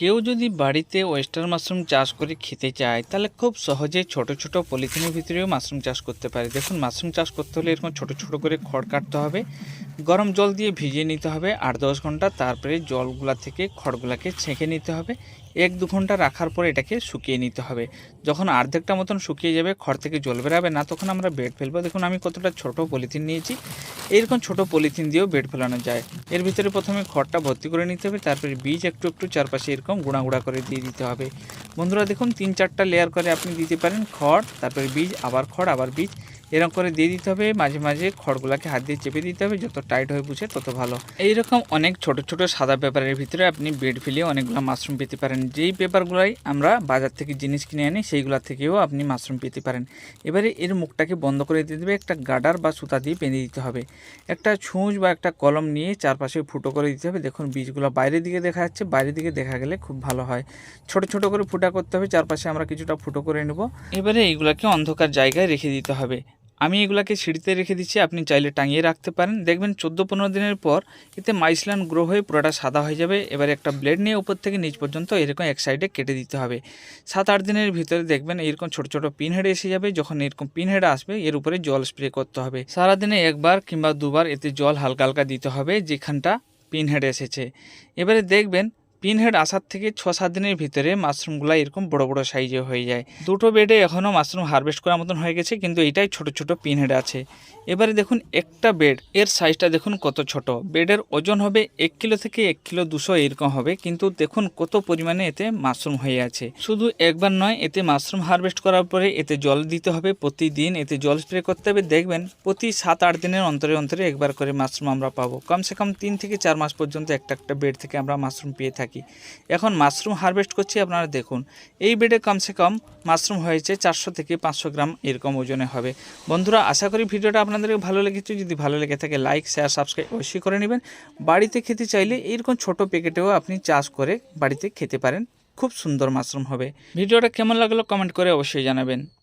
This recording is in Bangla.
কেউ যদি বাড়িতে ওয়েস্টার মাশরুম চাষ করে খেতে চায়, তাহলে খুব সহজে ছোট ছোট পলিথিনের ভিতরেও মাশরুম চাষ করতে পারে। দেখুন, মাশরুম চাষ করতে হলে এরকম ছোট ছোট করে খড় কাটতে হবে, গরম জল দিয়ে ভিজিয়ে নিতে হবে, আট দশ ঘণ্টা, তারপরে জলগুলা থেকে খড়গুলাকে ছেঁকে নিতে হবে। এক দু ঘণ্টা রাখার পর এটাকে শুকিয়ে নিতে হবে। যখন অর্ধেকটা মতন শুকিয়ে যাবে, খড় থেকে জল বেরাবে না, তখন আমরা বেড ফেলব। দেখুন, আমি কতটা ছোট পলিথিন নিয়েছি। এইরকম ছোট পলিথিন দিয়েও বেড ফেলানো যায়। এর ভিতরে প্রথমে খড়টা ভর্তি করে নিতে হবে, তারপরে বীজ একটু একটু চারপাশে এরকম গুঁড়া গুঁড়া করে দিয়ে দিতে হবে। বন্ধুরা, দেখুন, তিন চারটা লেয়ার করে আপনি দিতে পারেন খড়, তারপরে বীজ, আবার খড়, আবার বীজ। এরকম করে দিয়ে দিতে হবে, মাঝে মাঝে খড়গুলাকে হাত দিয়ে চেপে দিতে হবে, যত টাইট হয়ে বুঝে তত ভালো। এইরকম অনেক ছোট ছোট সাদা পেপারের ভিতরে আপনি বেড ফেলিয়ে অনেকগুলো মাশরুম পেতে পারেন। যেই পেপারগুলাই আমরা বাজার থেকে জিনিস কিনে আনি, সেইগুলা থেকেও আপনি মাশরুম পেতে পারেন। এবারে এর মুখটাকে বন্ধ করে দিতে হবে একটা গাডার বা সুতা দিয়ে বেঁধে দিতে হবে। একটা ছুঁচ বা একটা কলম নিয়ে চারপাশে ফুটো করে দিতে হবে। দেখুন, বীজগুলো বাইরের দিকে দেখা যাচ্ছে, বাইরের দিকে দেখা গেলে খুব ভালো হয়। ছোট ছোট করে ফুটা করতে হবে, চারপাশে আমরা কিছুটা ফুটো করে নেব। এবারে এইগুলাকে অন্ধকার জায়গায় রেখে দিতে হবে। আমি এগুলাকে সিঁড়িতে রেখে দিচ্ছি, আপনি চাইলে টাঙিয়ে রাখতে পারেন। দেখবেন চোদ্দ পনেরো দিনের পর এতে মাইসলান গ্রো হয়ে পুরোটা সাদা হয়ে যাবে। এবার একটা ব্লেড নিয়ে উপর থেকে নিচ পর্যন্ত এরকম এক সাইডে কেটে দিতে হবে। সাত আট দিনের ভিতরে দেখবেন এরকম ছোট ছোট পিন হেড এসে যাবে। যখন এরকম পিন হেড আসবে, এর উপরে জল স্প্রে করতে হবে। সারাদিনে একবার কিংবা দুবার এতে জল হালকা হালকা দিতে হবে, যেখানটা পিন হেড এসেছে। এবারে দেখবেন পিন হেড আসার থেকে ছ সাত দিনের ভিতরে মাশরুমগুলো এরকম বড় বড় সাইজে হয়ে যায়। দুটো বেডে এখনও মাশরুম হারভেস্ট করার মতন হয়ে গেছে, কিন্তু এটাই ছোট ছোট পিন হেড আছে। এবারে দেখুন একটা বেড, এর সাইজটা দেখুন কত ছোট। বেডের ওজন হবে এক কিলো থেকে এক কিলো দুশো এরকম হবে, কিন্তু দেখুন কত পরিমাণে এতে মাশরুম হয়ে আছে। শুধু একবার নয়, এতে মাশরুম হারভেস্ট করার পরে এতে জল দিতে হবে প্রতিদিন, এতে জল স্প্রে করতে হবে। দেখবেন প্রতি সাত আট দিনের অন্তরে অন্তরে একবার করে মাশরুম আমরা পাবো। কমসে কম তিন থেকে চার মাস পর্যন্ত একটা একটা বেড থেকে আমরা মাশরুম পেয়ে থাকি। এখন মাশরুম হারভেস্ট করছি, আপনারা দেখুন। এই বেডে কমসে কম মাশরুম হয়েছে চারশো থেকে পাঁচশো গ্রাম এরকম ওজনে হবে। বন্ধুরা, আশা করি ভিডিওটা আপনাদেরকে ভালো লেগেছে। যদি ভালো লেগে থাকে, লাইক, শেয়ার, সাবস্ক্রাইব অবশ্যই করে নেবেন। বাড়িতে খেতে চাইলে এরকম ছোট প্যাকেটেও আপনি চাষ করে বাড়িতে খেতে পারেন। খুব সুন্দর মাশরুম হবে। ভিডিওটা কেমন লাগল কমেন্ট করে অবশ্যই জানাবেন।